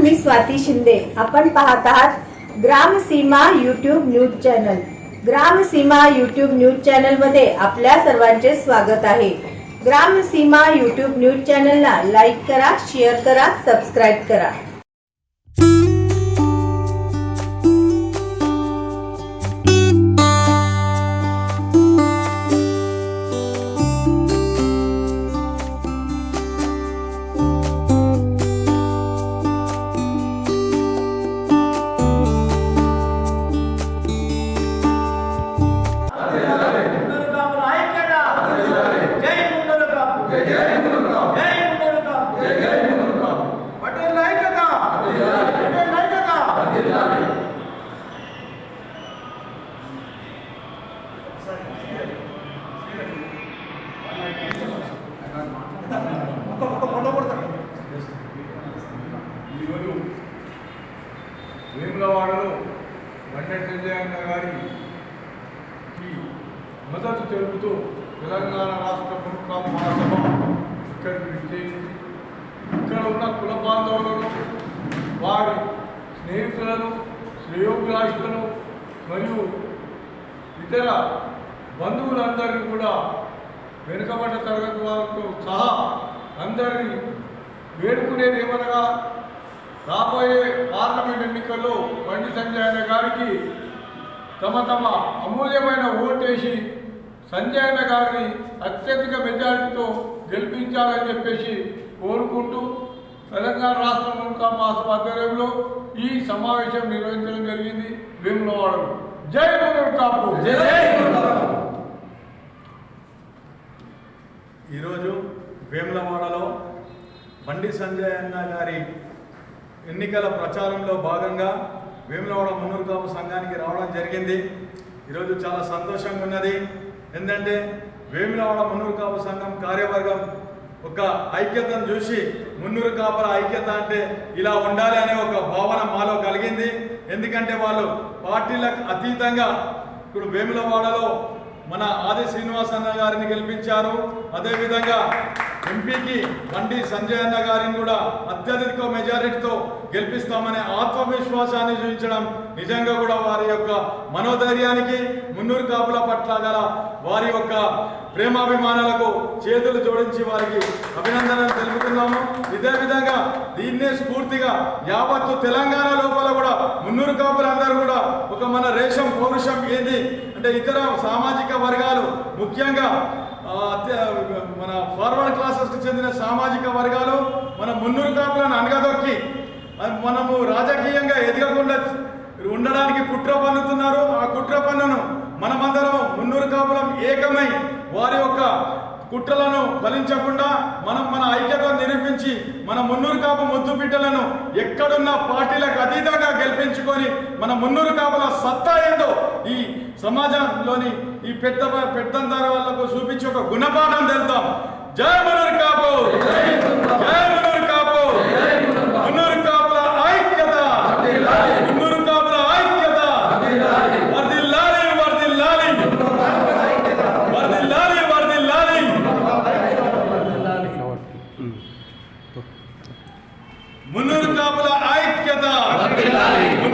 मी स्वाती शिंदे. आपण पाहत आहात Gram Seema YouTube news channel. Gram Seema YouTube news चॅनलमध्ये आपल्या सर्वांचे स्वागत आहे. ग्राम सीमा युट्यूब न्यूज चॅनलला लाईक करा शेअर करा सबस्क्राईब करा. ఈరోజు వేములవాడలో బండి సంజయన్న గారికి మద్దతు తెలుపుతూ తెలంగాణ రాష్ట్ర ప్రభుత్వ మహాసభ ఇక్కడ విచ్చేసింది ఇక్కడ ఉన్న కుల బాంధవులను వారి స్నేహితులను శ్రేయోభిలాషులను మరియు ఇతర బంధువులందరినీ కూడా వెనుకబడ్డ తరగతి వారితో సహా అందరినీ వేడుకునేది ఏమనగా రాబోయే పార్లమెంట్ ఎన్నికల్లో బండి సంజయ్ అన్న గారికి తమ తమ అమూల్యమైన ఓటేసి సంజయ్ అన్న గారిని అత్యధిక మెజారిటీతో గెలిపించాలని చెప్పేసి కోరుకుంటూ తెలంగాణ రాష్ట్ర ముఖ్య మహాసభ ఆధ్వర్యంలో ఈ సమావేశం నిర్వహించడం జరిగింది వేములవాడలో జై మునుర్ కాపు. ఈరోజు వేములవాడలో బండి సంజయ్ అన్న గారి ఎన్నికల ప్రచారంలో భాగంగా వేములవాడ మున్నూరు కాపు సంఘానికి రావడం జరిగింది. ఈరోజు చాలా సంతోషంగా ఉన్నది. ఎందుకంటే వేమిలవాడ మున్నూరు కాపు సంఘం కార్యవర్గం ఒక ఐక్యతను చూసి మున్నూరు కాపుల ఐక్యత అంటే ఇలా ఉండాలి అనే ఒక భావన మాలో కలిగింది. ఎందుకంటే వాళ్ళు పార్టీలకు అతీతంగా ఇప్పుడు వేములవాడలో మన ఆది శ్రీనివాస్ అన్న గారిని గెలిపించారు. అదేవిధంగా ఎంపీకి బండి సంజయ్ అన్న గారిని కూడా అత్యధిక మెజారిటీతో గెలిపిస్తామనే ఆత్మవిశ్వాసాన్ని చూపించడం నిజంగా కూడా వారి యొక్క మనోధైర్యానికి మున్నూరు కాపుల పట్ల గల వారి యొక్క ప్రేమాభిమానాలకు చేతులు జోడించి వారికి అభినందనలు తెలుపుతున్నాము. ఇదే విధంగా దీన్నే స్ఫూర్తిగా యావత్తు తెలంగాణ లోపల కూడా మున్నూరు కాపులందరూ కూడా ఒక మన రేషం పౌరుషం ఏంది? అంటే ఇతర సామాజిక వర్గాలు ముఖ్యంగా మన ఫార్వర్డ్ క్లాసెస్కి చెందిన సామాజిక వర్గాలు మన మున్నూరు కాపులను అనగదొక్కి మనము రాజకీయంగా ఎదగకుండా ఉండడానికి కుట్ర పన్నుతున్నారు. ఆ కుట్ర పన్నును మనమందరం మున్నూరు కాపులం ఏకమై వారి యొక్క కుట్రలను ఫలించకుండా మనం మన ఐక్యతను నిరూపించి మన మున్నూరు కాపు ముద్దు బిడ్డలను ఎక్కడున్న పార్టీలకు అతీతంగా గెలిపించుకొని మన మున్నూరు కాపుల సత్తా ఏందో ఈ సమాజంలోని ఈ పెద్ద పెద్ద వాళ్ళకు చూపించి ఒక గుణపాఠం తెలుద్దాం జై మున్నూరు కాపు జై మున్నూరు కాపు మున్నూరు కాపుల ఐక్యత మున్నూరు కాపుల ఐక్యత వర్ధిల్లాలి వర్ధిల్లాలి వర్ధిల్లాలి వర్ధిల్లాలి మున్నూరు కాపుల ఐక్యత మున్నూరు కాపుల